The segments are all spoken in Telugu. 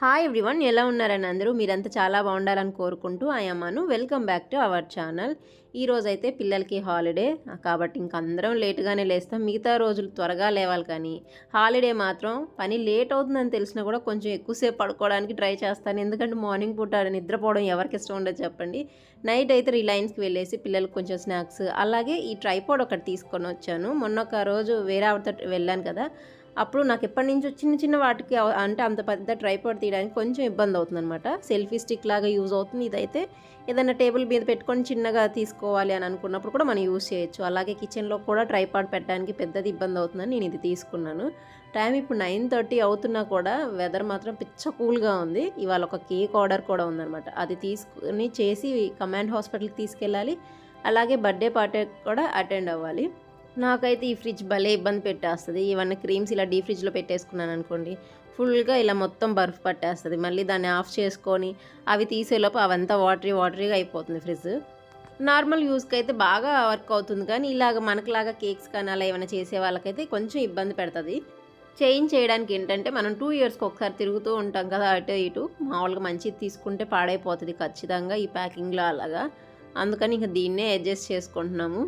హాయ్ ఎవ్రీవన్ ఎలా ఉన్నారని అందరూ? మీరంతా చాలా బాగుండాలని కోరుకుంటూ అయ్యమ్మను welcome back to our channel ఈ రోజు అయితే పిల్లలకి హాలిడే కాబట్టి ఇంక అందరం లేట్గానే లేస్తాం. మిగతా రోజులు త్వరగా లేవాలి కానీ హాలిడే మాత్రం పని లేట్ అవుతుందని తెలిసినా కూడా కొంచెం ఎక్కువసేపు పడుకోవడానికి ట్రై చేస్తాను. ఎందుకంటే మార్నింగ్ పూట నిద్రపోవడం ఎవరికి ఇష్టం ఉండదు చెప్పండి. నైట్ అయితే రిలయన్స్కి వెళ్ళేసి పిల్లలకు కొంచెం స్నాక్స్ అలాగే ఈ ట్రైపాడ్ ఒకటి తీసుకొని వచ్చాను. మొన్న ఒక రోజు వేరే ఆవిడతో వెళ్ళాను కదా అప్పుడు నాకు ఎప్పటి నుంచో చిన్న చిన్న వాటికి అంటే అంత పెద్ద ట్రైపాడ్ తీయడానికి కొంచెం ఇబ్బంది అవుతుంది అనమాట సెల్ఫీ స్టిక్ లాగా యూజ్ అవుతుంది. ఇదైతే ఏదైనా టేబుల్ మీద పెట్టుకొని చిన్నగా తీసుకోవాలి అని అనుకున్నప్పుడు కూడా మనం యూజ్ చేయొచ్చు. అలాగే కిచెన్లో కూడా ట్రైపాడ్ పెట్టడానికి పెద్దది ఇబ్బంది అవుతుందని నేను ఇది తీసుకున్నాను. టైం ఇప్పుడు నైన్ థర్టీ అవుతున్నా కూడా వెదర్ మాత్రం పిచ్చ కూల్గా ఉంది. ఇవాళ ఒక కేక్ ఆర్డర్ కూడా ఉందన్నమాట. అది తీసుకుని చేసి కమాండ్ హాస్పిటల్కి తీసుకెళ్ళాలి. అలాగే బర్త్డే పార్టీ కూడా అటెండ్ అవ్వాలి. నాకైతే ఈ ఫ్రిడ్జ్ భలే ఇబ్బంది పెట్టేస్తుంది. ఇవన్నీ క్రీమ్స్ ఇలా డీ ఫ్రిడ్జ్లో పెట్టేసుకున్నాను అనుకోండి ఫుల్గా ఇలా మొత్తం బర్ఫ్ పట్టేస్తుంది. మళ్ళీ దాన్ని ఆఫ్ చేసుకొని అవి తీసేలోపు అవంతా వాటరీ వాటరీగా అయిపోతుంది ఫ్రిడ్జ్. నార్మల్ యూస్కి అయితే బాగా వర్క్ అవుతుంది కానీ ఇలాగ మనకులాగా కేక్స్ కానీ అలా ఏమైనా చేసే వాళ్ళకైతే కొంచెం ఇబ్బంది పెడుతుంది. చేంజ్ చేయడానికి ఏంటంటే మనం టూ ఇయర్స్కి ఒకసారి తిరుగుతూ ఉంటాం కదా అటు ఇటు మామూలుగా మంచిది తీసుకుంటే పాడైపోతుంది ఖచ్చితంగా ఈ ప్యాకింగ్లో అలాగా. అందుకని ఇంకా దీన్నే అడ్జస్ట్ చేసుకుంటున్నాము.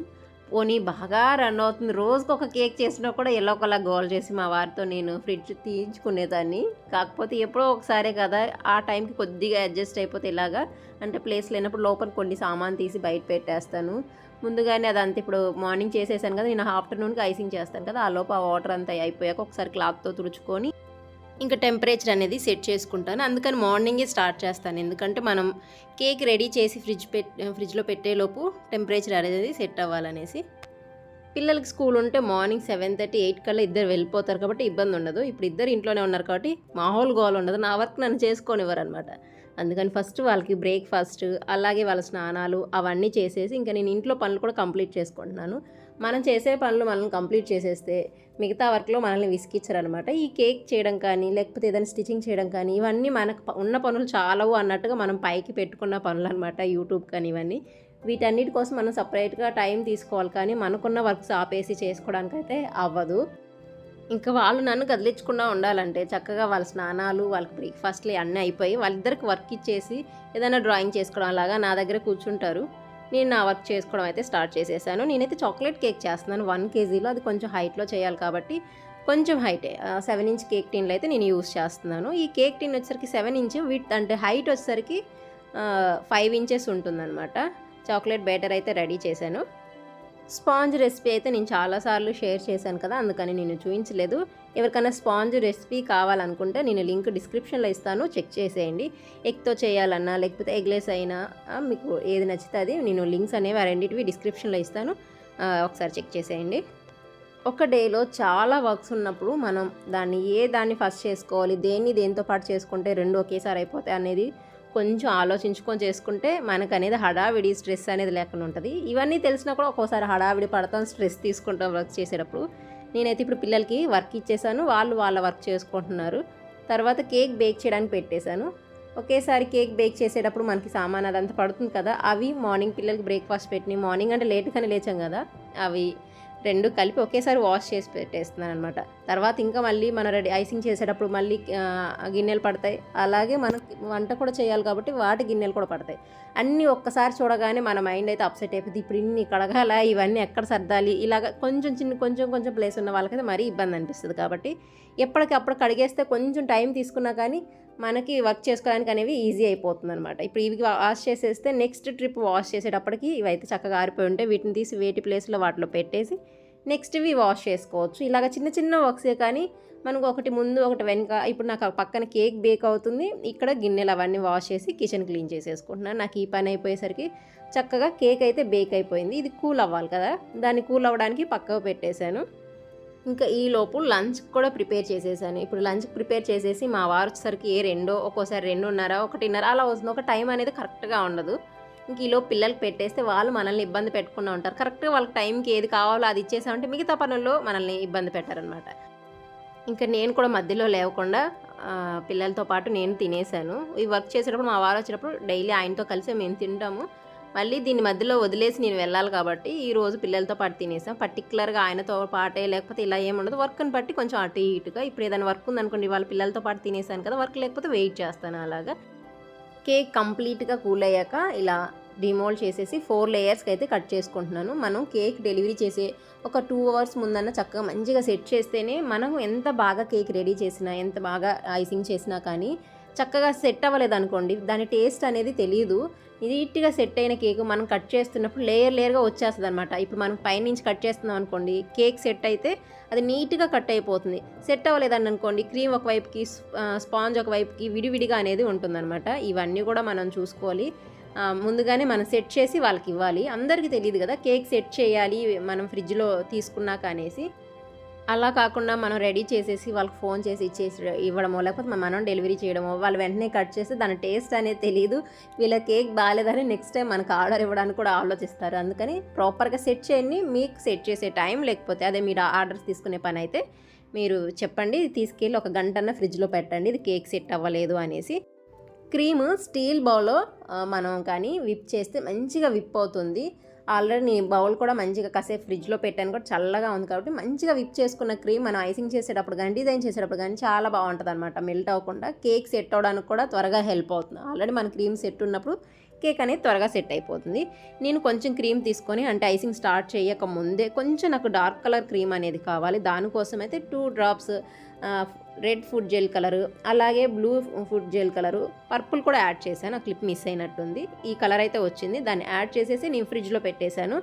పోనీ బాగా రన్ అవుతుంది. రోజుకి ఒక కేక్ చేసినా కూడా ఎల్లో కలర్ గోల్ చేసి మా వారితో నేను ఫ్రిడ్జ్ తీయించుకునేదాన్ని. కాకపోతే ఎప్పుడో ఒకసారే కదా ఆ టైంకి కొద్దిగా అడ్జస్ట్ అయిపోతే ఇలాగా అంటే ప్లేస్ లేనప్పుడు లోపల కొన్ని సామాన్ తీసి బయట పెట్టేస్తాను. ముందుగానే అదంతా ఇప్పుడు మార్నింగ్ చేసేసాను కదా నేను ఆఫ్టర్నూన్కి ఐసింగ్ చేస్తాను కదా ఆ లోపు ఆ వాటర్ అంతా అయిపోయాక ఒకసారి క్లాత్తో తుడుచుకొని ఇంకా టెంపరేచర్ అనేది సెట్ చేసుకుంటాను. అందుకని మార్నింగే స్టార్ట్ చేస్తాను. ఎందుకంటే మనం కేక్ రెడీ చేసి ఫ్రిడ్జ్ పెట్ ఫ్రిడ్జ్లో పెట్టేలోపు టెంపరేచర్ అనేది సెట్ అవ్వాలనేసి. పిల్లలకి స్కూల్ ఉంటే మార్నింగ్ సెవెన్ థర్టీ ఎయిట్ కల్లా ఇద్దరు వెళ్ళిపోతారు కాబట్టి ఇబ్బంది ఉండదు. ఇప్పుడు ఇద్దరు ఇంట్లోనే ఉన్నారు కాబట్టి మాహోల్ గోల్ ఉండదు. నా వర్క్ నన్ను చేసుకోనివ్వరు అనమాట అందుకని ఫస్ట్ వాళ్ళకి బ్రేక్ఫాస్ట్ అలాగే వాళ్ళ స్నానాలు అవన్నీ చేసేసి ఇంకా నేను ఇంట్లో పనులు కూడా కంప్లీట్ చేసుకుంటున్నాను. మనం చేసే పనులు మనం కంప్లీట్ చేసేస్తే మిగతా వర్క్లో మనల్ని విసికిచ్చారనమాట ఈ కేక్ చేయడం కానీ లేకపోతే ఏదైనా స్టిచ్చింగ్ చేయడం కానీ ఇవన్నీ మనకు ఉన్న పనులు చాలవు అన్నట్టుగా మనం పైకి పెట్టుకున్న పనులు అనమాట యూట్యూబ్ కానీ ఇవన్నీ. వీటన్నిటి కోసం మనం సపరేట్గా టైం తీసుకోవాలి కానీ మనకున్న వర్క్స్ ఆపేసి చేసుకోవడానికి అయితే అవ్వదు. ఇంకా వాళ్ళు నన్ను కదిలించకుండా ఉండాలంటే చక్కగా వాళ్ళ స్నానాలు వాళ్ళకి బ్రేక్ఫాస్ట్లు అన్నీ అయిపోయి వాళ్ళిద్దరికి వర్క్ ఇచ్చేసి ఏదైనా డ్రాయింగ్ చేసుకోవడం అలాగా నా దగ్గర కూర్చుంటారు. నేను నా వర్క్ చేసుకోవడం అయితే స్టార్ట్ చేసేసాను. నేనైతే చాక్లెట్ కేక్ చేస్తున్నాను. వన్ కేజీలో అది కొంచెం హైట్లో చేయాలి కాబట్టి కొంచెం హైటే సెవెన్ ఇంచ్ కేక్ టిన్లు అయితే నేను యూస్ చేస్తున్నాను. ఈ కేక్ టిన్ వచ్చేసరికి సెవెన్ ఇంచ్ విత్ అంటే హైట్ వచ్చేసరికి ఫైవ్ ఇంచెస్ ఉంటుందన్నమాట. చాక్లెట్ బ్యాటర్ అయితే రెడీ చేశాను. స్పాంజ్ రెసిపీ అయితే నేను చాలాసార్లు షేర్ చేశాను కదా అందుకని నేను చూపించలేదు ఎవరికైనా స్పాంజ్ రెసిపీ కావాలనుకుంటే నేను లింక్ డిస్క్రిప్షన్లో ఇస్తాను చెక్ చేసేయండి. ఎగ్తో చేయాలన్నా లేకపోతే ఎగ్లెస్ అయినా మీకు ఏది నచ్చితే అది నేను లింక్స్ అనేవి ఆ రెండింటివి డిస్క్రిప్షన్లో ఇస్తాను. ఒకసారి చెక్ చేసేయండి. ఒక డేలో చాలా వర్క్స్ ఉన్నప్పుడు మనం దాన్ని ఏ దాన్ని ఫస్ట్ చేసుకోవాలి దేన్ని దేనితో పాటు చేసుకుంటే రెండు ఒకేసారి అయిపోతాయి అనేది కొంచెం ఆలోచించుకొని చేసుకుంటే మనకు అనేది హడావిడి స్ట్రెస్ అనేది లేకుండా ఉంటుంది. ఇవన్నీ తెలిసినా కూడా ఒక్కోసారి హడావిడి పడతాం స్ట్రెస్ తీసుకుంటాం వర్క్ చేసేటప్పుడు. నేనైతే ఇప్పుడు పిల్లలకి వర్క్ ఇచ్చేసాను. వాళ్ళు వాళ్ళ వర్క్ చేసుకుంటున్నారు. తర్వాత కేక్ బేక్ చేయడానికి పెట్టేశాను. ఒకేసారి కేక్ బేక్ చేసేటప్పుడు మనకి సామాన్ అదంతా పడుతుంది కదా అవి మార్నింగ్ పిల్లలకి బ్రేక్ఫాస్ట్ పెట్టిన మార్నింగ్ అంటే లేట్గానే లేచాం కదా అవి రెండు కలిపి ఒకేసారి వాష్ చేసి పెట్టేస్తున్నాను అనమాట తర్వాత ఇంకా మళ్ళీ మనం రెడీ ఐసింగ్ చేసేటప్పుడు మళ్ళీ గిన్నెలు పడతాయి. అలాగే మనకి వంట కూడా చేయాలి కాబట్టి వాటి గిన్నెలు కూడా పడతాయి. అన్నీ ఒక్కసారి చూడగానే మన మైండ్ అయితే అప్సెట్ అయిపోతుంది ఇప్పుడు ఇన్ని కడగాల ఇవన్నీ ఎక్కడ సర్దాలి? ఇలాగ కొంచెం చిన్న కొంచెం కొంచెం ప్లేస్ ఉన్న వాళ్ళకైతే మరీ ఇబ్బంది అనిపిస్తుంది కాబట్టి ఎప్పటికప్పుడు కడిగేస్తే కొంచెం టైం తీసుకున్నా కానీ మనకి వర్క్ చేసుకోవడానికి అనేవి ఈజీ అయిపోతుంది అనమాట ఇప్పుడు ఇవి వాష్ చేసేస్తే నెక్స్ట్ ట్రిప్ వాష్ చేసేటప్పటికి ఇవైతే చక్కగా ఆరిపోయి ఉంటాయి. వీటిని తీసి వేటి ప్లేస్లో వాటిలో పెట్టేసి నెక్స్ట్ ఇవి వాష్ చేసుకోవచ్చు. ఇలాగ చిన్న చిన్న వర్క్సే కానీ మనకు ఒకటి ముందు ఒకటి వెనక ఇప్పుడు నాకు పక్కన కేక్ బేక్ అవుతుంది. ఇక్కడ గిన్నెలు అవన్నీ వాష్ చేసి కిచెన్ క్లీన్ చేసేసుకుంటున్నాను. నాకు ఈ పని అయిపోయేసరికి చక్కగా కేక్ అయితే బేక్ అయిపోయింది. ఇది కూల్ అవ్వాలి కదా? దాన్ని కూల్ అవ్వడానికి పక్కకు పెట్టేశాను. ఇంకా ఈలోపు లంచ్ కూడా ప్రిపేర్ చేసేసాను. ఇప్పుడు లంచ్ ప్రిపేర్ చేసేసి మా వారు వచ్చేసరికి ఏ రెండో ఒక్కోసారి రెండున్నర ఒకటిన్నర అలా వస్తుంది. ఒక టైం అనేది కరెక్ట్గా ఉండదు. ఇంక ఈలో పిల్లలకి పెట్టేస్తే వాళ్ళు మనల్ని ఇబ్బంది పెట్టకుండా ఉంటారు. కరెక్ట్గా వాళ్ళకి టైంకి ఏది కావాలో అది ఇచ్చేసామంటే మిగతా పనుల్లో మనల్ని ఇబ్బంది పెట్టారనమాట. ఇంకా నేను కూడా మధ్యలో లేవకుండా పిల్లలతో పాటు నేను తినేసాను. ఈ వర్క్ చేసేటప్పుడు మా వారు వచ్చేటప్పుడు డైలీ ఆయనతో కలిసి మేము తింటాము. మళ్ళీ దీని మధ్యలో వదిలేసి నేను వెళ్ళాలి కాబట్టి ఈ రోజు పిల్లలతో పాటు తినేసాం. పర్టికులర్గా ఆయనతో పాటే లేకపోతే ఇలా ఏముండదు వర్క్ని బట్టి కొంచెం అటు ఇటుగా ఇప్పుడు ఏదైనా వర్క్ ఉందనుకోండి వాళ్ళ పిల్లలతో పాటు తినేసాను కదా వర్క్ లేకపోతే వెయిట్ చేస్తాను అలాగా. కేక్ కంప్లీట్గా కూల్ అయ్యాక ఇలా డిమోల్డ్ చేసేసి ఫోర్ లేయర్స్కి అయితే కట్ చేసుకుంటున్నాను. మనం కేక్ డెలివరీ చేసే ఒక టూ అవర్స్ ముందన్న చక్కగా మంచిగా సెట్ చేస్తేనే మనం ఎంత బాగా కేక్ రెడీ చేసినా ఎంత బాగా ఐసింగ్ చేసినా కానీ చక్కగా సెట్ అవ్వలేదు అనుకోండి దాని టేస్ట్ అనేది తెలియదు నీట్గా సెట్ అయిన కేక్ మనం కట్ చేస్తున్నప్పుడు లేయర్ లేయర్గా వచ్చేస్తుంది అనమాట ఇప్పుడు మనం పైనుంచి కట్ చేస్తున్నాం అనుకోండి కేక్ సెట్ అయితే అది నీట్గా కట్ అయిపోతుంది. సెట్ అవ్వలేదని అనుకోండి క్రీమ్ ఒకవైపుకి స్పాంజ్ ఒకవైపుకి విడివిడిగా అనేది ఉంటుందన్నమాట. ఇవన్నీ కూడా మనం చూసుకోవాలి. ముందుగానే మనం సెట్ చేసి వాళ్ళకి ఇవ్వాలి. అందరికీ తెలియదు కదా కేక్ సెట్ చేయాలి మనం ఫ్రిడ్జ్లో తీసుకున్నాక అనేసి. అలా కాకుండా మనం రెడీ చేసేసి వాళ్ళకి ఫోన్ చేసి ఇచ్చేసి ఇవ్వడమో లేకపోతే మనం డెలివరీ చేయడమో వాళ్ళు వెంటనే కట్ చేస్తే దాని టేస్ట్ అనేది తెలియదు వీళ్ళ కేక్ బాగాలేదని నెక్స్ట్ టైం మనకు ఆర్డర్ ఇవ్వడానికి కూడా ఆలోచిస్తారు. అందుకని ప్రాపర్గా సెట్ చేయండి మీకు సెట్ చేసే టైం లేకపోతే అదే మీరు ఆర్డర్స్ తీసుకునే పని అయితే మీరు చెప్పండి తీసుకెళ్ళి ఒక గంటన్న ఫ్రిడ్జ్లో పెట్టండి ఇది కేక్ సెట్ అవ్వలేదు అనేసి. క్రీమ్ స్టీల్ బౌల్లో మనం కానీ విప్ చేస్తే మంచిగా విప్ అవుతుంది. ఆల్రెడీ బౌల్ కూడా మంచిగా కాసేపు ఫ్రిడ్జ్లో పెట్టాను కూడా చల్లగా ఉంది కాబట్టి మంచిగా విప్ చేసుకున్న క్రీమ్ మనం ఐసింగ్ చేసేటప్పుడు కానీ డిజైన్ చేసేటప్పుడు కానీ చాలా బాగుంటుంది అనమాట మెల్ట్ అవ్వకుండా కేక్ సెట్ అవ్వడానికి కూడా త్వరగా హెల్ప్ అవుతుంది. ఆల్రెడీ మన క్రీమ్ సెట్ ఉన్నప్పుడు కేక్ అనేది త్వరగా సెట్ అయిపోతుంది. నేను కొంచెం క్రీమ్ తీసుకొని అంటే ఐసింగ్ స్టార్ట్ చేయక ముందే కొంచెం నాకు డార్క్ కలర్ క్రీమ్ అనేది కావాలి. దానికోసం అయితే two drops red food gel colour అలాగే blue food gel colour purple కూడా యాడ్ చేశాను ఆ క్లిప్ మిస్ అయినట్టుంది. ఈ కలర్ అయితే వచ్చింది దాన్ని యాడ్ చేసేసి నేను ఫ్రిడ్జ్లో పెట్టేశాను.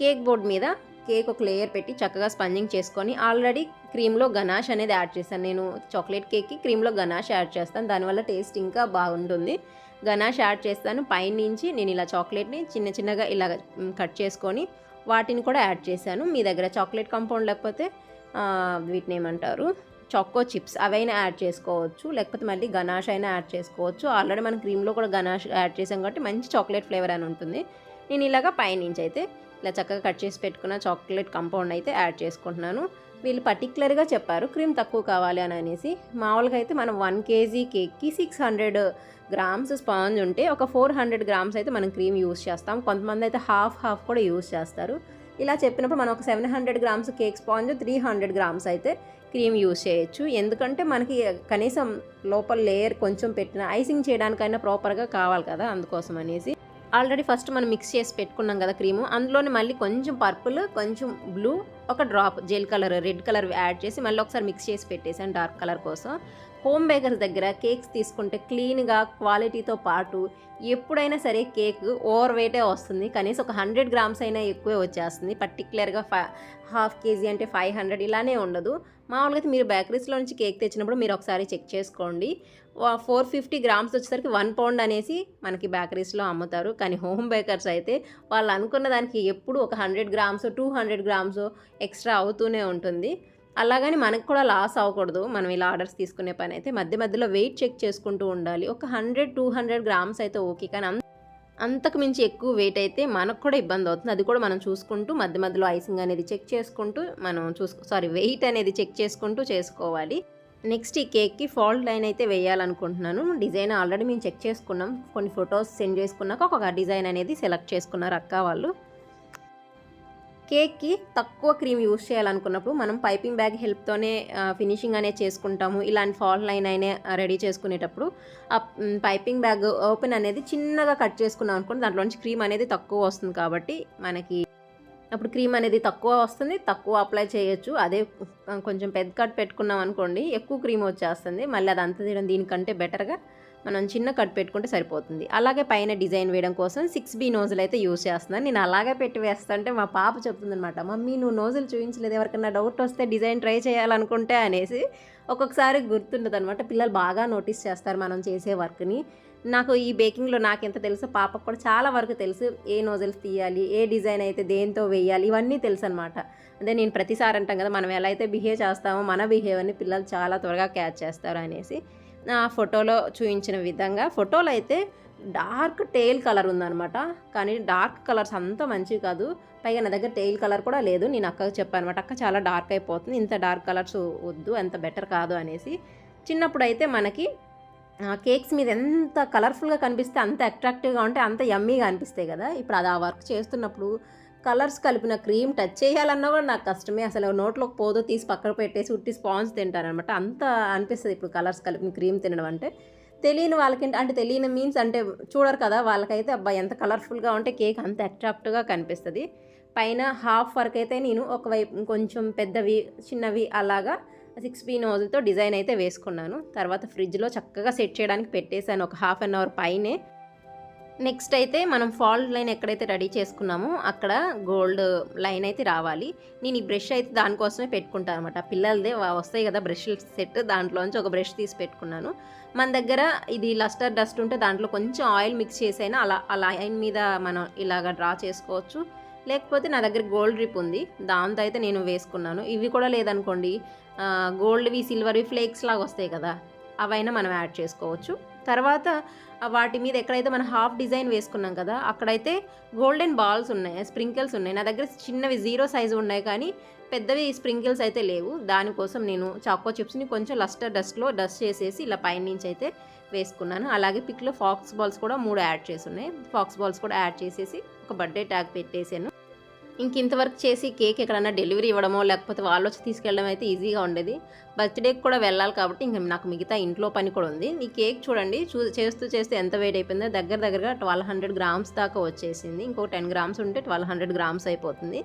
కేక్ బోర్డ్ మీద కేక్ ఒక లేయర్ పెట్టి చక్కగా స్పంజింగ్ చేసుకొని ఆల్రెడీ క్రీమ్లో గనాష్ అనేది యాడ్ చేశాను. నేను చాక్లెట్ కేక్కి క్రీమ్లో గనాష్ యాడ్ చేస్తాను దానివల్ల టేస్ట్ ఇంకా బాగుంటుంది. గనాష్ యాడ్ చేస్తాను పైనుంచి నేను ఇలా చాక్లెట్ని చిన్న చిన్నగా ఇలా కట్ చేసుకొని వాటిని కూడా యాడ్ చేశాను. మీ దగ్గర చాక్లెట్ కాంపౌండ్ లేకపోతే వీటిని ఏమంటారు? చాకో చిప్స్ అవైనా యాడ్ చేసుకోవచ్చు లేకపోతే మళ్ళీ గనాష్ అయినా యాడ్ చేసుకోవచ్చు. ఆల్రెడీ మనం క్రీమ్లో కూడా గనాష్ యాడ్ చేసాం కాబట్టి మంచి చాక్లెట్ ఫ్లేవర్ అని ఉంటుంది. నేను ఇలాగా పైనుంచి అయితే ఇలా చక్కగా కట్ చేసి పెట్టుకున్న చాక్లెట్ కంపౌండ్ అయితే యాడ్ చేసుకుంటున్నాను. వీళ్ళు పర్టికులర్గా చెప్పారు క్రీమ్ తక్కువ కావాలి అని అనేసి. మామూలుగా అయితే మనం వన్ కేజీ కేక్కి సిక్స్ హండ్రెడ్ గ్రామ్స్ స్పాంజ్ ఉంటే ఒక ఫోర్ హండ్రెడ్ గ్రామ్స్ అయితే మనం క్రీమ్ యూస్ చేస్తాం. కొంతమంది అయితే హాఫ్ హాఫ్ కూడా యూస్ చేస్తారు. ఇలా చెప్పినప్పుడు మనం ఒక seven hundred grams cake sponge three hundred grams అయితే క్రీమ్ యూస్ చేయొచ్చు. ఎందుకంటే మనకి కనీసం లోపల లేయర్ కొంచెం పెట్టిన ఐసింగ్ చేయడానికైనా ప్రాపర్గా కావాలి కదా అందుకోసం అనేసి. ఆల్రెడీ ఫస్ట్ మనం మిక్స్ చేసి పెట్టుకున్నాం కదా క్రీము. అందులోనే మళ్ళీ కొంచెం పర్పుల్ కొంచెం బ్లూ ఒక drop gel colour red colour add చేసి మళ్ళీ ఒకసారి మిక్స్ చేసి పెట్టేసాను డార్క్ కలర్ కోసం. హోమ్ బేకర్స్ దగ్గర కేక్స్ తీసుకుంటే క్లీన్గా క్వాలిటీతో పాటు ఎప్పుడైనా సరే కేక్ ఓవర్ వెయిటే వస్తుంది. కనీసం ఒక హండ్రెడ్ గ్రామ్స్ అయినా ఎక్కువే వచ్చేస్తుంది. పర్టికులర్గా ఫై హాఫ్ కేజీ అంటే ఫైవ్ హండ్రెడ్ ఇలానే ఉండదు. మామూలుగా అయితే మీరు బేకరీస్లో నుంచి కేక్ తెచ్చినప్పుడు మీరు ఒకసారి చెక్ చేసుకోండి. ఫోర్ ఫిఫ్టీ గ్రామ్స్ వచ్చేసరికి వన్ పౌండ్ అనేసి మనకి బేకరీస్లో అమ్ముతారు. కానీ హోమ్ బేకర్స్ అయితే వాళ్ళు అనుకున్న దానికి ఎప్పుడు ఒక hundred grams two hundred grams extra అవుతూనే ఉంటుంది. అలాగని మనకు కూడా లాస్ అవ్వకూడదు. మనం ఇలా ఆర్డర్స్ తీసుకునే పని అయితే మధ్య మధ్యలో వెయిట్ చెక్ చేసుకుంటూ ఉండాలి. ఒక హండ్రెడ్ టూ హండ్రెడ్ గ్రామ్స్ అయితే ఓకే. కానీ అంత అంతకు మించి ఎక్కువ వెయిట్ అయితే మనకు కూడా ఇబ్బంది అవుతుంది. అది కూడా మనం చూసుకుంటూ మధ్య మధ్యలో ఐసింగ్ అనేది చెక్ చేసుకుంటూ మనం చూసుకో సారీ వెయిట్ అనేది చెక్ చేసుకుంటూ చేసుకోవాలి. నెక్స్ట్ ఈ కేక్కి ఫాల్ట్ లైన్ అయితే వేయాలనుకుంటున్నాను. డిజైన్ ఆల్రెడీ మేము చెక్ చేసుకున్నాం. కొన్ని ఫొటోస్ సెండ్ చేసుకున్నాక ఒక డిజైన్ అనేది సెలెక్ట్ చేసుకున్నారు అక్క వాళ్ళు. కేక్కి తక్కువ క్రీమ్ యూస్ చేయాలనుకున్నప్పుడు మనం పైపింగ్ బ్యాగ్ హెల్ప్తోనే ఫినిషింగ్ అనేది చేసుకుంటాము. ఇలాంటి ఫాల్ లైన్ అయినా రెడీ చేసుకునేటప్పుడు ఆ పైపింగ్ బ్యాగ్ ఓపెన్ అనేది చిన్నగా కట్ చేసుకున్నాం అనుకోండి దాంట్లోంచి క్రీమ్ అనేది తక్కువ వస్తుంది కాబట్టి మనకి అప్పుడు క్రీమ్ అనేది తక్కువ వస్తుంది తక్కువ అప్లై చేయొచ్చు. అదే కొంచెం పెద్ద కట్ పెట్టుకున్నాం అనుకోండి ఎక్కువ క్రీమ్ వచ్చేస్తుంది. మళ్ళీ అది అంత తీయడం దీనికంటే బెటర్గా మనం చిన్న కట్ పెట్టుకుంటే సరిపోతుంది. అలాగే పైన డిజైన్ వేయడం కోసం సిక్స్ బీ నోజులు అయితే యూస్ చేస్తున్నాను. నేను అలాగే పెట్టి వేస్తుంటే మా పాప చెప్తుందనమాట మమ్మీ నువ్వు నోజులు చూపించలేదు ఎవరికైనా డౌట్ వస్తే డిజైన్ ట్రై చేయాలనుకుంటే అనేసి. ఒక్కొక్కసారి గుర్తుండదు అనమాట పిల్లలు బాగా నోటీస్ చేస్తారు మనం చేసే వర్క్ని. నాకు ఈ బేకింగ్లో నాకు ఎంత తెలుసు పాపకు కూడా చాలా వరకు తెలుసు ఏ నోజల్స్ తీయాలి ఏ డిజైన్ అయితే దేంతో వేయాలి ఇవన్నీ తెలుసు అనమాట అదే నేను ప్రతిసారి అంటాం కదా మనం ఎలా అయితే బిహేవ్ చేస్తామో మన బిహేవియర్ని పిల్లలు చాలా త్వరగా క్యాచ్ చేస్తారు అనేసి. ఫోటోలో చూపించిన విధంగా. ఫోటోలో అయితే డార్క్ టెయిల్ కలర్ ఉందన్నమాట. కానీ డార్క్ కలర్స్ అంత మంచివి కాదు. పైగా నా దగ్గర టెయిల్ కలర్ కూడా లేదు. నేను అక్కకు చెప్పాను అనమాట అక్క చాలా డార్క్ అయిపోతుంది. ఇంత డార్క్ కలర్స్ వద్దు అంత బెటర్ కాదు అనేసి. చిన్నప్పుడు అయితే మనకి కేక్స్ మీద ఎంత కలర్ఫుల్గా కనిపిస్తే అంత అట్రాక్టివ్గా ఉంటే అంత యమ్మీగా అనిపిస్తాయి కదా. ఇప్పుడు అది ఆ వర్క్ చేస్తున్నప్పుడు కలర్స్ కలిపిన క్రీమ్ టచ్ చేయాలన్నా కూడా నాకు కష్టమే. అసలు నోట్లోకి పోదో తీసి పక్కన పెట్టేసి ఉట్టి స్పాన్స్ తింటారనమాట అంత అనిపిస్తుంది ఇప్పుడు కలర్స్ కలిపిన క్రీమ్ తినడం అంటే. తెలియని వాళ్ళకి అంటే తెలియని మీన్స్ అంటే చూడరు కదా వాళ్ళకైతే అబ్బా ఎంత కలర్ఫుల్గా ఉంటే కేక్ అంత అట్రాక్టివ్గా కనిపిస్తుంది. పైన హాఫ్ వరకు అయితే నేను ఒకవైపు కొంచెం పెద్దవి చిన్నవి అలాగా సిక్స్ పీ నోజులతో డిజైన్ అయితే వేసుకున్నాను. తర్వాత ఫ్రిడ్జ్లో చక్కగా సెట్ చేయడానికి పెట్టేశాను. ఒక హాఫ్ అన్ అవర్ పైనే నెక్స్ట్ అయితే మనం ఫాల్ట్ లైన్ ఎక్కడైతే రెడీ చేసుకున్నామో అక్కడ గోల్డ్ లైన్ అయితే రావాలి. నేను ఈ బ్రష్ అయితే దానికోసమే పెట్టుకుంటాను అనమాట పిల్లలదే వస్తాయి కదా బ్రష్ సెట్ దాంట్లోంచి ఒక బ్రష్ తీసి పెట్టుకున్నాను. మన దగ్గర ఇది లస్టర్ డస్ట్ ఉంటే దాంట్లో కొంచెం ఆయిల్ మిక్స్ చేసైనా అలా ఆ లైన్ మీద మనం ఇలాగ డ్రా చేసుకోవచ్చు. లేకపోతే నా దగ్గర గోల్డ్ రిప్ ఉంది. దాంతో అయితే నేను వేసుకున్నాను. ఇవి కూడా లేదనుకోండి గోల్డ్వి సిల్వర్వి ఫ్లేక్స్ లాగా వస్తాయి కదా అవైనా మనం యాడ్ చేసుకోవచ్చు. తర్వాత వాటి మీద ఎక్కడైతే మనం హాఫ్ డిజైన్ వేసుకున్నాం కదా అక్కడైతే గోల్డెన్ బాల్స్ ఉన్నాయి స్ప్రింకిల్స్ ఉన్నాయి. నా దగ్గర చిన్నవి జీరో సైజు ఉన్నాయి కానీ పెద్దవి స్ప్రింకిల్స్ అయితే లేవు. దానికోసం నేను చాకో చిప్స్ని కొంచెం లస్టర్ డస్ట్లో డస్ట్ చేసేసి ఇలా పైన నుంచి అయితే వేసుకున్నాను. అలాగే పిక్లో ఫాక్స్ బాల్స్ కూడా మూడు యాడ్ చేసి ఉన్నాయి. ఫాక్స్ బాల్స్ కూడా యాడ్ చేసేసి ఒక బర్త్డే ట్యాగ్ పెట్టేసాను ఇంక ఇంతవరకు చేసి కేక్ ఎక్కడన్నా డెలివరీ ఇవ్వడమో లేకపోతే వాళ్ళు వచ్చి తీసుకెళ్ళడం అయితే ఈజీగా ఉండేది. బర్త్డేకి కూడా వెళ్ళాలి కాబట్టి ఇంకా నాకు మిగతా ఇంట్లో పని కూడా ఉంది. ఈ కేక్ చూడండి చూ చేస్తూ చేస్తూ ఎంత వెయిట్ అయిపోయిందో దగ్గర దగ్గరగా ట్వెల్వ్ హండ్రెడ్ గ్రామ్స్ దాకా వచ్చేసింది. ఇంకో టెన్ గ్రామ్స్ ఉంటే ట్వెల్వ్ హండ్రెడ్ గ్రామ్స్ అయిపోతుంది.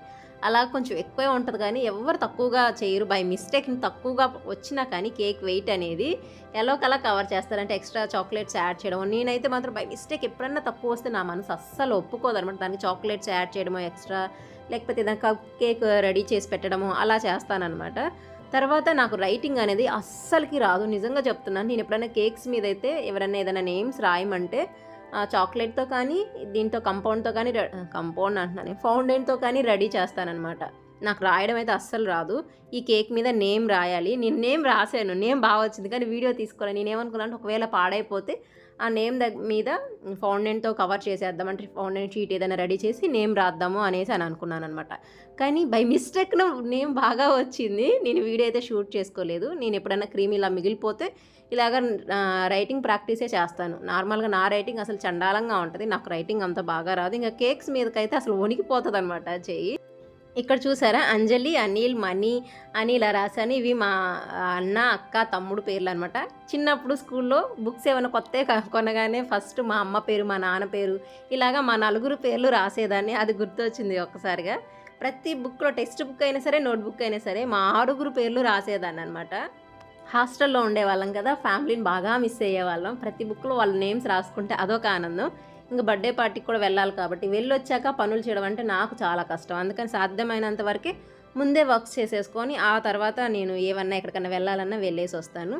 అలా కొంచెం ఎక్కువే ఉంటుంది కానీ ఎవరు తక్కువగా చేయరు. బై మిస్టేక్ తక్కువగా వచ్చినా కానీ కేక్ వెయిట్ అనేది ఎలా కలా కవర్ చేస్తారంటే ఎక్స్ట్రా చాక్లెట్స్ యాడ్ చేయడం నేనైతే మాత్రం బై మిస్టేక్ ఎప్పుడన్నా తక్కువ వస్తే నా మనసు అస్సలు ఒప్పుకోదనమాట. దానికి చాక్లెట్స్ యాడ్ చేయడమో ఎక్స్ట్రా లేకపోతే ఏదైనా కప్ కేక్ రెడీ చేసి పెట్టడము అలా చేస్తానన్నమాట. తర్వాత నాకు రైటింగ్ అనేది అస్సలకి రాదు. నిజంగా చెప్తున్నాను నేను ఎప్పుడైనా కేక్స్ మీద అయితే ఎవరైనా ఏదైనా నేమ్స్ రాయమంటే ఆ, చాక్లెట్తో కానీ దీంతో కంపౌండ్తో కానీ కంపౌండ్ అంటున్నాను ఫౌండైన్తో కానీ రెడీ చేస్తానన్నమాట. నాకు రాయడం అయితే అస్సలు రాదు. ఈ కేక్ మీద నేమ్ రాయాలి. నేను నేమ్ రాశాను. నేమ్ బాగా వచ్చింది కానీ వీడియో తీసుకోవాలి. నేను అంటే ఒకవేళ పాడైపోతే ఆ నేమ్ దగ్గ మీద ఫౌండెంట్తో కవర్ చేసేద్దాం. అంటే ఫౌండెంట్ షీట్ ఏదైనా రెడీ చేసి నేమ్ రాద్దాము అనేసి అని అనుకున్నాను అనమాట కానీ బై మిస్టేక్ నేమ్ బాగా వచ్చింది. నేను వీడియో అయితే షూట్ చేసుకోలేదు. నేను ఎప్పుడైనా క్రీమ్ ఇలా మిగిలిపోతే ఇలాగ రైటింగ్ ప్రాక్టీసే చేస్తాను. నార్మల్గా నా రైటింగ్ అసలు చండాలంగా ఉంటుంది. నాకు రైటింగ్ అంత బాగా రాదు. ఇంకా కేక్స్ మీదకైతే అసలు వణికిపోతుంది అనమాట చెయ్యి ఇక్కడ చూసారా? అంజలి అనిల్ మణి అని ఇలా రాశాను ఇవి మా అన్న అక్క తమ్ముడు పేర్లు అనమాట చిన్నప్పుడు స్కూల్లో బుక్స్ ఏమైనా కొత్త కొనగానే ఫస్ట్ మా అమ్మ పేరు మా నాన్న పేరు ఇలాగా మా నలుగురు పేర్లు రాసేదాన్ని. అది గుర్తొచ్చింది ఒక్కసారిగా ప్రతి బుక్లో టెక్స్ట్ బుక్ అయినా సరే నోట్బుక్ అయినా సరే మా ఆరుగురు పేర్లు రాసేదాన్ని అనమాట హాస్టల్లో ఉండేవాళ్ళం కదా ఫ్యామిలీని బాగా మిస్ అయ్యేవాళ్ళం. ప్రతి బుక్లో వాళ్ళ నేమ్స్ రాసుకుంటే అదొక ఆనందం. ఇంకా బర్త్డే పార్టీకి కూడా వెళ్ళాలి కాబట్టి వెళ్ళొచ్చాక పనులు చేయడం అంటే నాకు చాలా కష్టం. అందుకని సాధ్యమైనంత వరకే ముందే వర్క్స్ చేసేసుకొని ఆ తర్వాత నేను ఏమన్నా ఎక్కడికన్నా వెళ్ళాలన్నా వెళ్ళేసి వస్తాను.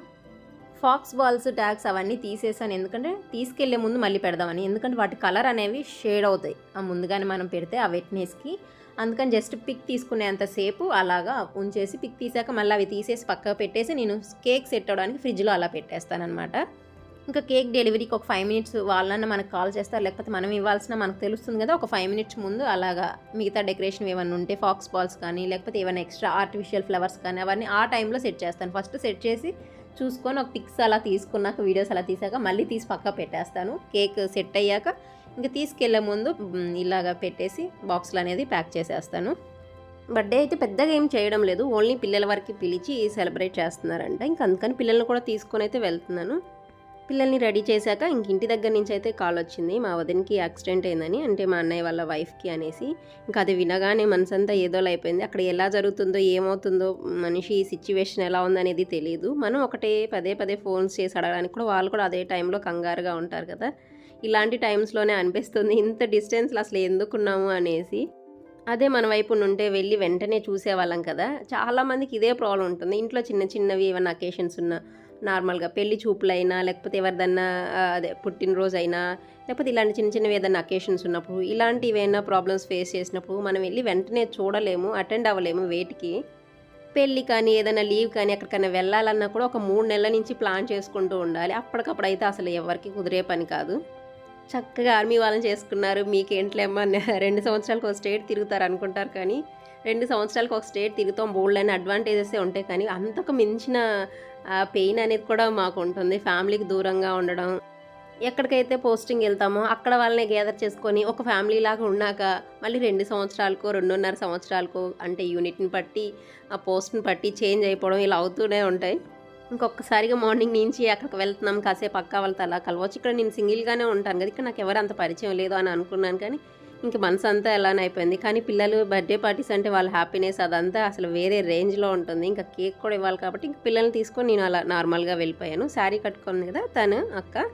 ఫాక్స్ బాల్స్ ట్యాగ్స్ అవన్నీ తీసేసాను. ఎందుకంటే తీసుకెళ్ళే ముందు మళ్ళీ పెడదామని. ఎందుకంటే వాటి కలర్ అనేవి షేడ్ అవుతాయి. ఆ ముందుగానే మనం పెడితే ఆ వెట్నెస్కి అందుకని జస్ట్ పిక్ తీసుకునేంతసేపు అలాగా ఉంచేసి పిక్ తీసాక మళ్ళీ అవి తీసేసి పక్కకు పెట్టేసి నేను కేక్ సెట్ అవడానికి ఫ్రిడ్జ్లో అలా పెట్టేస్తాను అనమాట ఇంకా కేక్ డెలివరీకి ఒక ఫైవ్ మినిట్స్ వాళ్ళన్న మనకు కాల్ చేస్తారు లేకపోతే మనం ఇవ్వాల్సిన మనకు తెలుస్తుంది కదా ఒక ఫైవ్ మినిట్స్ ముందు అలాగా మిగతా డెకరేషన్ ఏమైనా ఉంటే ఫాక్స్ బాల్స్ కానీ లేకపోతే ఏమైనా ఎక్స్ట్రా ఆర్టిఫిషియల్ ఫ్లవర్స్ కానీ అవన్నీ ఆ టైంలో సెట్ చేస్తాను. ఫస్ట్ సెట్ చేసి చూసుకొని ఒక పిక్స్ అలా తీసుకున్నాక వీడియోస్ అలా తీసాక మళ్ళీ తీసి పక్క పెట్టేస్తాను. కేక్ సెట్ అయ్యాక ఇంకా తీసుకెళ్ళే ముందు ఇలాగ ఇలాగా పెట్టేసి బాక్స్లు అనేది ప్యాక్ చేసేస్తాను. బర్త్డే అయితే పెద్దగా ఏం చేయడం లేదు. ఓన్లీ పిల్లల వరకు పిలిచి సెలబ్రేట్ చేస్తున్నారంట. ఇంకా అందుకని పిల్లల్ని కూడా తీసుకొని అయితే వెళ్తున్నాను. పిల్లల్ని రెడీ చేశాక ఇంక ఇంటి దగ్గర నుంచి అయితే కాల్ వచ్చింది. మా వదినకి యాక్సిడెంట్ అయిందని అంటే మా అన్నయ్య వాళ్ళ వైఫ్కి అనేసి. ఇంకా అది వినగానే మనసంతా ఏదోలా అయిపోయింది. అక్కడ ఎలా జరుగుతుందో ఏమవుతుందో మనిషి సిచ్యువేషన్ ఎలా ఉందనేది తెలియదు మనం ఒకటే పదే పదే ఫోన్స్ చేసి అడగడానికి కూడా వాళ్ళు కూడా అదే టైంలో కంగారుగా ఉంటారు కదా. ఇలాంటి టైమ్స్లోనే అనిపిస్తుంది. ఇంత డిస్టెన్స్లో అసలు ఎందుకున్నాము అనేసి. అదే మన వైపు నుంటే వెళ్ళి వెంటనే చూసేవాళ్ళం కదా. చాలామందికి ఇదే ప్రాబ్లం ఉంటుంది. ఇంట్లో చిన్న చిన్నవి ఏమైనా అకేషన్స్ ఉన్నా నార్మల్గా పెళ్ళి చూపులైనా లేకపోతే ఎవరిదన్నా అదే పుట్టినరోజు అయినా లేకపోతే ఇలాంటి చిన్న చిన్నవి ఏదైనా అకేషన్స్ ఉన్నప్పుడు ఇలాంటివి ఏమైనా ప్రాబ్లమ్స్ ఫేస్ చేసినప్పుడు మనం వెళ్ళి వెంటనే చూడలేము అటెండ్ అవ్వలేము వేటికి పెళ్ళి కానీ ఏదైనా లీవ్ కానీ ఎక్కడికైనా వెళ్ళాలన్నా కూడా ఒక మూడు నెలల నుంచి ప్లాన్ చేసుకుంటూ ఉండాలి. అప్పటికప్పుడు అయితే అసలు ఎవరికి కుదిరే పని కాదు. చక్కగా ఆర్మీ వాళ్ళని చేసుకున్నారు మీకేంట్లేమ్మా రెండు సంవత్సరాలకు ఒక స్టేట్ తిరుగుతారు అనుకుంటారు కానీ రెండు సంవత్సరాలకు ఒక స్టేట్ తిరుగుతాం బోల్డ్ అని అడ్వాంటేజెస్ ఉంటాయి కానీ అంతకు మించిన పెయిన్ అనేది కూడా మాకు ఉంటుంది. ఫ్యామిలీకి దూరంగా ఉండడం ఎక్కడికైతే పోస్టింగ్ వెళ్తామో అక్కడ వాళ్ళని గ్యాదర్ చేసుకొని ఒక ఫ్యామిలీ లాగా ఉన్నాక మళ్ళీ రెండు సంవత్సరాలకు రెండున్నర సంవత్సరాలకు అంటే యూనిట్ని బట్టి ఆ పోస్ట్ని బట్టి చేంజ్ అయిపోవడం ఇలా అవుతూనే ఉంటాయి. ఇంకొకసారిగా మార్నింగ్ నుంచి అక్కడికి వెళ్తున్నాం కాసేపు అక్క వాళ్ళతో అలా కలవచ్చు. ఇక్కడ నేను సింగిల్గానే ఉంటాను కదా ఇక్కడ నాకు ఎవరు అంత పరిచయం లేదు అని అనుకున్నాను కానీ ఇంక మనసు అంతా ఎలానే అయిపోయింది. కానీ పిల్లలు బర్త్డే పార్టీస్ అంటే వాళ్ళ హ్యాపీనెస్ అదంతా అసలు వేరే రేంజ్లో ఉంటుంది. ఇంకా కేక్ కూడా ఇవ్వాలి కాబట్టి ఇంక పిల్లల్ని తీసుకొని నేను అలా నార్మల్గా వెళ్ళిపోయాను. శారీ కట్టుకుంది కదా తను అక్క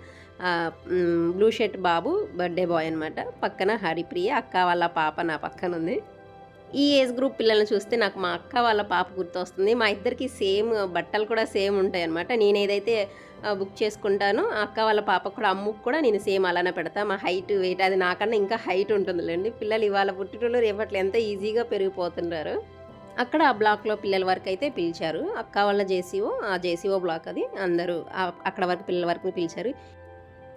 బ్లూ షర్ట్ బాబు బర్త్డే బాయ్ అనమాట పక్కన హరిప్రియ అక్క వాళ్ళ పాప నా పక్కన ఉంది ఈ ఏజ్ గ్రూప్ పిల్లల్ని చూస్తే నాకు మా అక్క వాళ్ళ పాప గుర్తొస్తుంది. మా ఇద్దరికి సేమ్ బట్టలు కూడా సేమ్ ఉంటాయి అనమాట నేను ఏదైతే బుక్ చేసుకుంటాను. అక్క వాళ్ళ పాపకు కూడా అమ్ముకు కూడా నేను సేమ్ అలానే పెడతా. మా హైట్ వెయిట్ అది నాకన్నా ఇంకా హైట్ ఉంటుందిలేండి. పిల్లలు ఇవాళ పుట్టిటోళ్ళు రేపట్లు ఎంత ఈజీగా పెరిగిపోతున్నారు అక్కడ ఆ బ్లాక్లో పిల్లల వరకు అయితే పిలిచారు. అక్క వాళ్ళ జేసీఓ ఆ జేసీఓ బ్లాక్ అది. అందరూ అక్కడ వరకు పిల్లల వరకు పిలిచారు.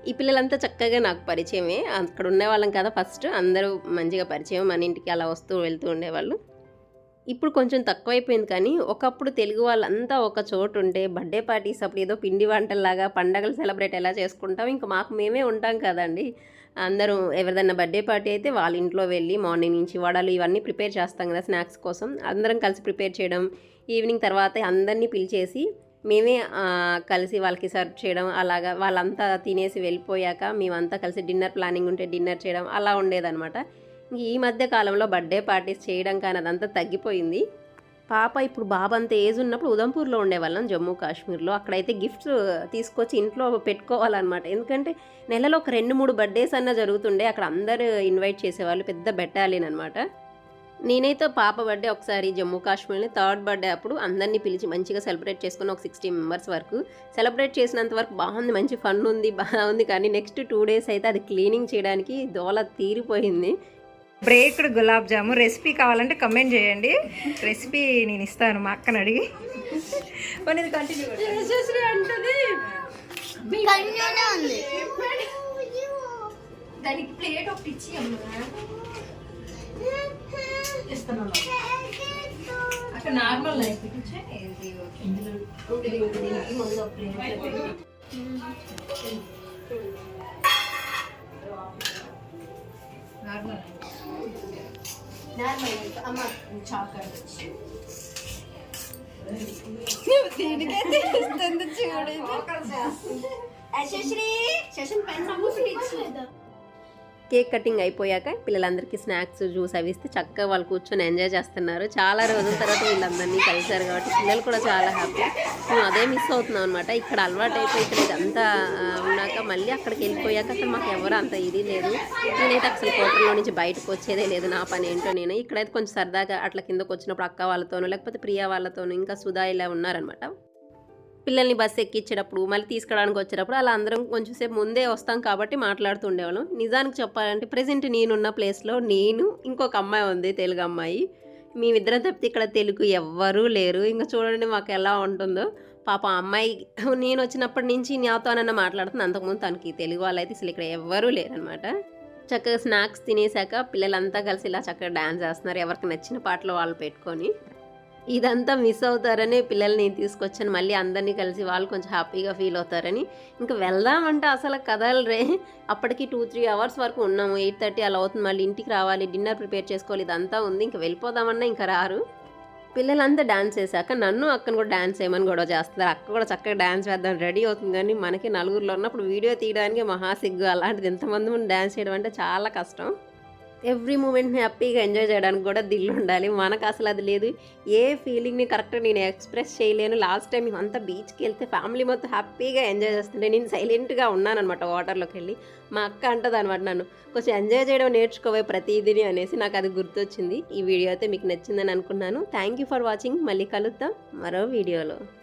ఈ పిల్లలంతా చక్కగా నాకు పరిచయమే. అక్కడ ఉండేవాళ్ళం కదా ఫస్ట్ అందరూ మంచిగా పరిచయం. మన ఇంటికి అలా వస్తూ వెళ్తూ ఉండేవాళ్ళు. ఇప్పుడు కొంచెం తక్కువైపోయింది కానీ ఒకప్పుడు తెలుగు వాళ్ళంతా ఒక చోటు ఉంటే బర్త్డే పార్టీస్ అప్పుడు ఏదో పిండి వంటల్లాగా పండగలు సెలబ్రేట్ ఎలా చేసుకుంటాం ఇంకా మాకు మేమే ఉంటాం కదండి. అందరూ ఎవరిదన్నా బర్త్డే పార్టీ అయితే వాళ్ళ ఇంట్లో వెళ్ళి మార్నింగ్ నుంచి వడలు ఇవన్నీ ప్రిపేర్ చేస్తాం కదా స్నాక్స్ కోసం. అందరం కలిసి ప్రిపేర్ చేయడం ఈవినింగ్ తర్వాత అందరినీ పిలిచేసి మేమే కలిసి వాళ్ళకి సర్వ్ చేయడం అలాగా వాళ్ళంతా తినేసి వెళ్ళిపోయాక మేమంతా కలిసి డిన్నర్ ప్లానింగ్ ఉంటే డిన్నర్ చేయడం అలా ఉండేదన్నమాట. ఈ మధ్య కాలంలో బర్త్డే పార్టీస్ చేయడం కానీ అదంతా తగ్గిపోయింది. పాప ఇప్పుడు బాబు అంత ఏజ్ ఉన్నప్పుడు ఉదంపూర్లో ఉండేవాళ్ళం జమ్మూ కాశ్మీర్లో. అక్కడైతే గిఫ్ట్స్ తీసుకొచ్చి ఇంట్లో పెట్టుకోవాలన్నమాట. ఎందుకంటే నెలలో ఒక రెండు మూడు బర్త్డేస్ అన్న జరుగుతుండే. అక్కడ అందరూ ఇన్వైట్ చేసేవాళ్ళు పెద్ద బెట్టాలిన్ అనమాట నేనైతే పాప బర్త్డే ఒకసారి జమ్మూ కాశ్మీర్ని థర్డ్ బర్త్డే అప్పుడు అందరినీ పిలిచి మంచిగా సెలబ్రేట్ చేసుకుని ఒక సిక్స్టీ మెంబర్స్ వరకు. సెలబ్రేట్ చేసినంత వరకు బాగుంది మంచి ఫన్ ఉంది బాగుంది. కానీ నెక్స్ట్ టూ డేస్ అయితే అది క్లీనింగ్ చేయడానికి దోల తీరిపోయింది. బ్రేక్డ్ గులాబ్ జాము. రెసిపీ కావాలంటే కమెంట్ చేయండి. రెసిపీ నేను ఇస్తాను మా అక్కని అడిగి. పోనీ ఇది కంటిన్యూ అంటది. కన్యూనే ఉంది. దానికి ప్లేట్ ఒకటి ఇచ్చి అక్కడ నార్మల్ లైఫ్ నార్మల్ అమ్మ చాక్లెట్ యశశ్రీ శశన్ పెన్ ఇచ్చి కేక్ కటింగ్ అయిపోయాక పిల్లలందరికీ స్నాక్స్ జ్యూస్ అవి ఇస్తే చక్కగా వాళ్ళు కూర్చొని ఎంజాయ్ చేస్తున్నారు. చాలా రోజుల తర్వాత వీళ్ళందరినీ కలిశారు కాబట్టి పిల్లలు కూడా చాలా హ్యాపీ. మేము అదే మిస్ అవుతున్నాం అనమాట ఇక్కడ అలవాటు అయిపోయి ఇక్కడ ఇదంతా ఉన్నాక మళ్ళీ అక్కడికి వెళ్ళిపోయాక అక్కడ మాకు ఎవరు అంత ఇది లేదు. నేనైతే అసలు హోటల్లో నుంచి బయటకు వచ్చేదే లేదు నా పని ఏంటో నేను. ఇక్కడైతే కొంచెం సరదాగా అట్లా కిందకు వచ్చినప్పుడు అక్క వాళ్ళతోనూ లేకపోతే ప్రియా వాళ్ళతోనూ ఇంకా సుధా ఇలా ఉన్నారనమాట పిల్లల్ని బస్సు ఎక్కించేటప్పుడు మళ్ళీ తీసుకురావడానికి వచ్చేటప్పుడు అలా అందరం కొంచెం సేపు ముందే వస్తాం కాబట్టి మాట్లాడుతుండేవాళ్ళం నిజానికి చెప్పాలంటే ప్రజెంట్ నేనున్న ప్లేస్లో నేను ఇంకొక అమ్మాయి ఉంది తెలుగు అమ్మాయి. మేమిద్దరం తప్పితే ఇక్కడ తెలుగు ఎవ్వరూ లేరు. ఇంకా చూడండి మాకు ఎలా ఉంటుందో. పాప అమ్మాయి నేను వచ్చినప్పటి నుంచి నాతోనన్నా మాట్లాడుతుంది. అంతకుముందు తనకి తెలుగు వాళ్ళు అయితే అసలు ఇక్కడ ఎవ్వరూ లేరనమాట చక్కగా స్నాక్స్ తినేసాక పిల్లలంతా కలిసి ఇలా చక్కగా డ్యాన్స్ చేస్తున్నారు. ఎవరికి నచ్చిన పాటలు వాళ్ళు పెట్టుకొని. ఇదంతా మిస్ అవుతారని పిల్లల్ని నేను తీసుకొచ్చాను. మళ్ళీ అందరినీ కలిసి వాళ్ళు కొంచెం హ్యాపీగా ఫీల్ అవుతారని. ఇంకా వెళ్దామంటే అసలు కదలరే అప్పటికి టూ త్రీ అవర్స్ వరకు ఉన్నాము. ఎయిట్ థర్టీ అలా అవుతుంది. మళ్ళీ ఇంటికి రావాలి. డిన్నర్ ప్రిపేర్ చేసుకోవాలి. ఇదంతా ఉంది. ఇంకా వెళ్ళిపోదామన్నా ఇంకా రారు. పిల్లలంతా డాన్స్ చేశాక నన్ను అక్కను కూడా డాన్స్ చేయమని గొడవ చేస్తారు అక్క కూడా చక్కగా డాన్స్ వేద్దాం రెడీ అవుతుంది కానీ మనకి నలుగురిలో ఉన్నప్పుడు వీడియో తీయడానికి మహా సిగ్గు అలాంటిది ఎంతమంది ముందు డాన్స్ చేయడం అంటే చాలా కష్టం. ఎవ్రీ మూమెంట్ని హ్యాపీగా ఎంజాయ్ చేయడానికి కూడా దిల్లు ఉండాలి. మనకు అసలు అది లేదు. ఏ ఫీలింగ్ని కరెక్ట్గా నేను ఎక్స్ప్రెస్ చేయలేను. లాస్ట్ టైం అంతా బీచ్కి వెళ్తే ఫ్యామిలీ మొత్తం హ్యాపీగా ఎంజాయ్ చేస్తుంటే నేను సైలెంట్గా ఉన్నానమాట వాటర్లోకి వెళ్ళి. మా అక్క అంటది అనమాట నన్ను కొంచెం ఎంజాయ్ చేయడం నేర్చుకోవే ప్రతిదీని అనేసి నాకు అది గుర్తొచ్చింది. ఈ వీడియో అయితే మీకు నచ్చిందని అనుకున్నాను. థ్యాంక్ యూ ఫర్ వాచింగ్ మళ్ళీ కలుద్దాం మరో వీడియోలో.